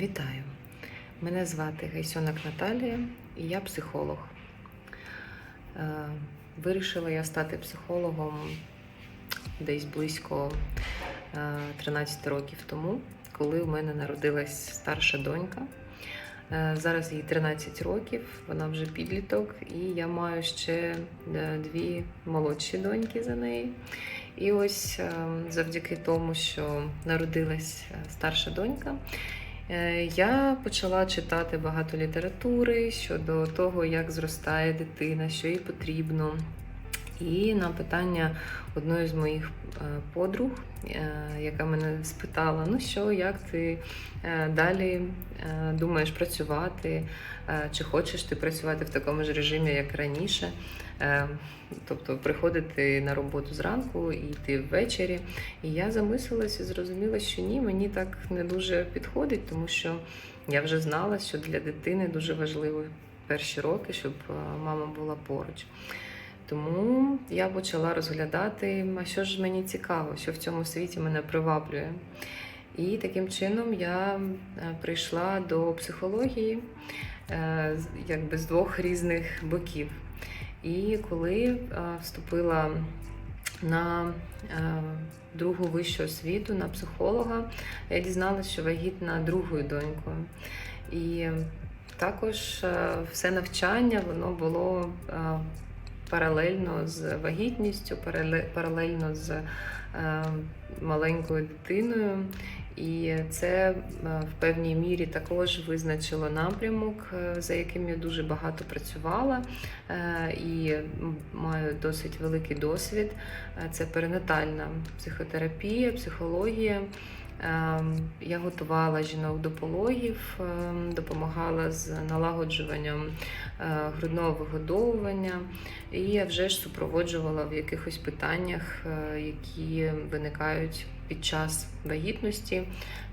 Вітаю! Мене звати Гайсьонок Наталія і я психолог. Е, Вирішила я стати психологом десь близько е, 13 років тому, коли в мене народилась старша донька. Е, Зараз їй 13 років, вона вже підліток, і я маю ще е, дві молодші доньки за неї. І ось е, завдяки тому, що народилась е, старша донька, е, я почала читати багато літератури щодо того, як зростає дитина, що їй потрібно. І на питання одної з моїх е, подруг, е, яка мене спитала: ну що, як ти е, далі думаєш працювати, чи хочеш ти працювати в такому ж режимі, як раніше? Тобто приходити на роботу зранку і йти ввечері. І я замислилась і зрозуміла, що ні, мені так не дуже підходить, тому що я вже знала, що для дитини дуже важливо перші роки, щоб мама була поруч. Тому я почала розглядати, а що ж мені цікаво, що в цьому світі мене приваблює. І таким чином я е, прийшла до психології е, якби з двох різних боків. І коли е, вступила на другу вищу освіту, на психолога, я дізналася, що вагітна другою донькою. І також все навчання воно було паралельно з вагітністю, паралельно з е, маленькою дитиною. І це е, в певній мірі також визначило напрямок, е, за яким я дуже багато працювала і маю досить великий досвід. Це перинатальна психотерапія, психологія. Ем, Я готувала жінок до пологів, ем, допомагала з налагоджуванням е, грудного вигодовування, і вже ж супроводжувала в якихось питаннях, е, які виникають під час вагітності,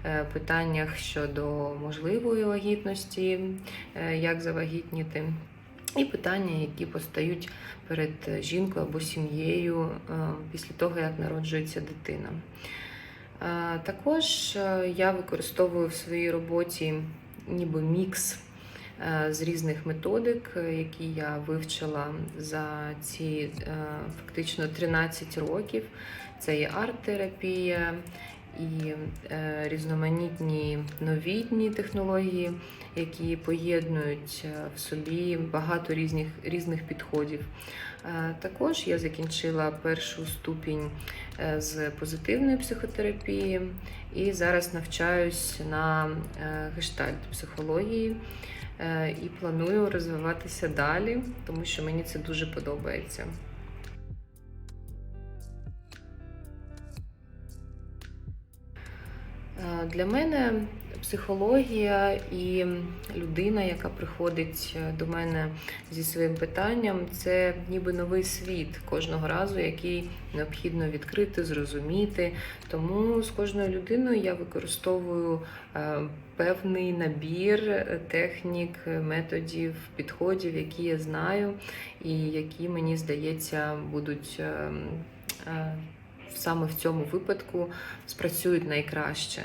е, питаннях щодо можливої вагітності, як завагітніти. І питання, які постають перед жінкою або сім'єю після того, як народжується дитина. Е, Також е, я використовую в своїй роботі ніби мікс е, з різних методик, які я вивчила за ці фактично 13 років. Це і арт-терапія, і е, різноманітні новітні технології, які поєднують е, в собі багато різних, різних підходів. Е, Також я закінчила першу ступінь з позитивної психотерапії і зараз навчаюсь на гештальт психології і планую розвиватися далі, тому що мені це дуже подобається. Для мене психологія і людина, яка приходить е, до мене зі своїм питанням, це ніби новий світ кожного разу, який необхідно відкрити, зрозуміти. Тому з кожною людиною я використовую е, певний набір е, технік, методів, підходів, які я знаю, і які мені здається будуть. Саме в цьому випадку спрацюють найкраще.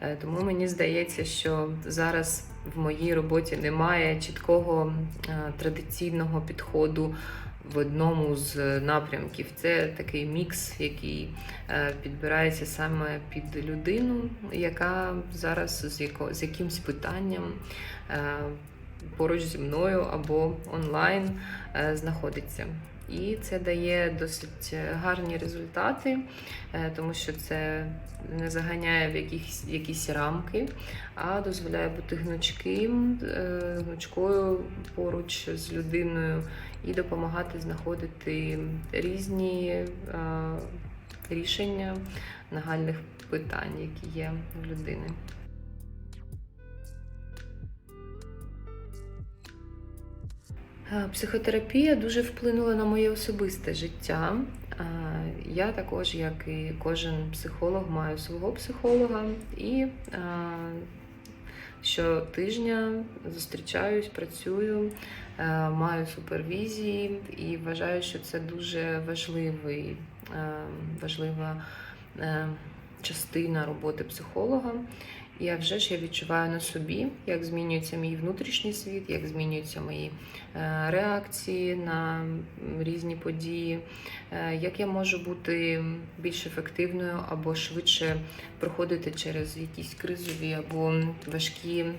Е, Тому мені здається, що зараз в моїй роботі немає чіткого е, традиційного підходу в одному з напрямків. Це такий мікс, який е, підбирається саме під людину, яка зараз з, яко, з якимсь питанням поруч зі мною або онлайн знаходиться. І це дає досить гарні результати, е, тому що це не заганяє в якісь, якісь рамки, а дозволяє бути гнучким, е, гнучкою поруч з людиною і допомагати знаходити різні е, рішення нагальних питань, які є в людини. Психотерапія дуже вплинула на моє особисте життя. Е, Я також, як і кожен психолог, маю свого психолога і е, щотижня зустрічаюсь, працюю, е, маю супервізії і вважаю, що це дуже важливий, е, важлива е, частина роботи психолога. А вже ж я відчуваю на собі, як змінюється мій внутрішній світ, як змінюються мої е, реакції на різні події, е, як я можу бути більш ефективною або швидше проходити через якісь кризові або важкі е,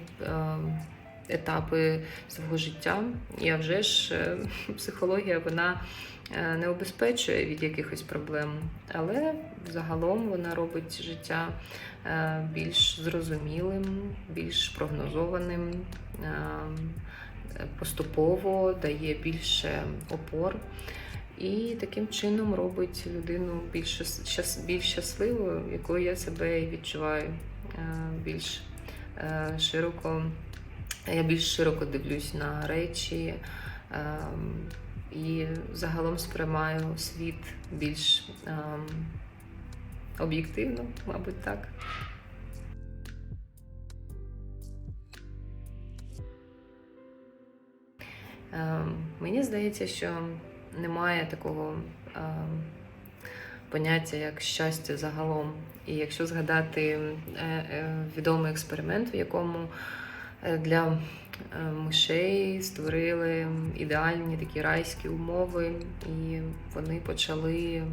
етапи свого життя. А вже ж психологія вона не обезпечує від якихось проблем, але загалом вона робить життя е, більш зрозумілим, більш прогнозованим, е, поступово дає більше опор. І таким чином робить людину більш, більш щасливою, якою я себе відчуваю е, більш е, широко. Я більш широко дивлюсь на речі ем, і загалом сприймаю світ більш ем, об'єктивно, мабуть, так. Ем, Мені здається, що немає такого ем, поняття як щастя загалом. І якщо згадати е, е, відомий експеримент, в якому е, для мишей створили ідеальні такі райські умови, і вони почали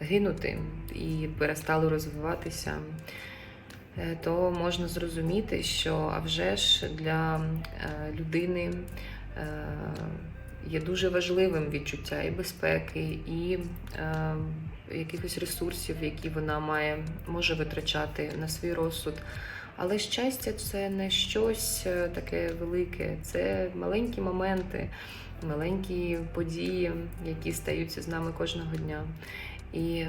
гинути і перестали розвиватися, е, то можна зрозуміти, що а вже ж для е, людини е, є дуже важливим відчуття і безпеки, і е, якихось ресурсів, які вона має може витрачати на свій розсуд. Але щастя це не щось е, таке велике, це маленькі моменти, маленькі події, які стаються з нами кожного дня. І е,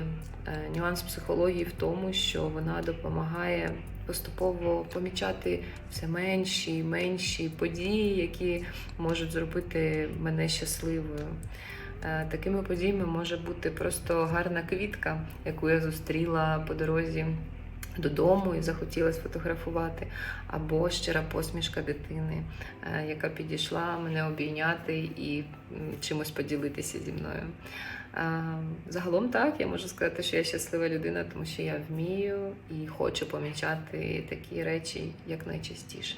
нюанс психології в тому, що вона допомагає поступово помічати все менші і менші події, які можуть зробити мене щасливою. Е, Такими подіями може бути просто гарна квітка, яку я зустріла по дорозі додому і захотіла сфотографувати, або щира посмішка дитини, е, яка підійшла мене обійняти і чимось поділитися зі мною. Е, Загалом так, я можу сказати, що я щаслива людина, тому що я вмію і хочу помічати такі речі якнайчастіше.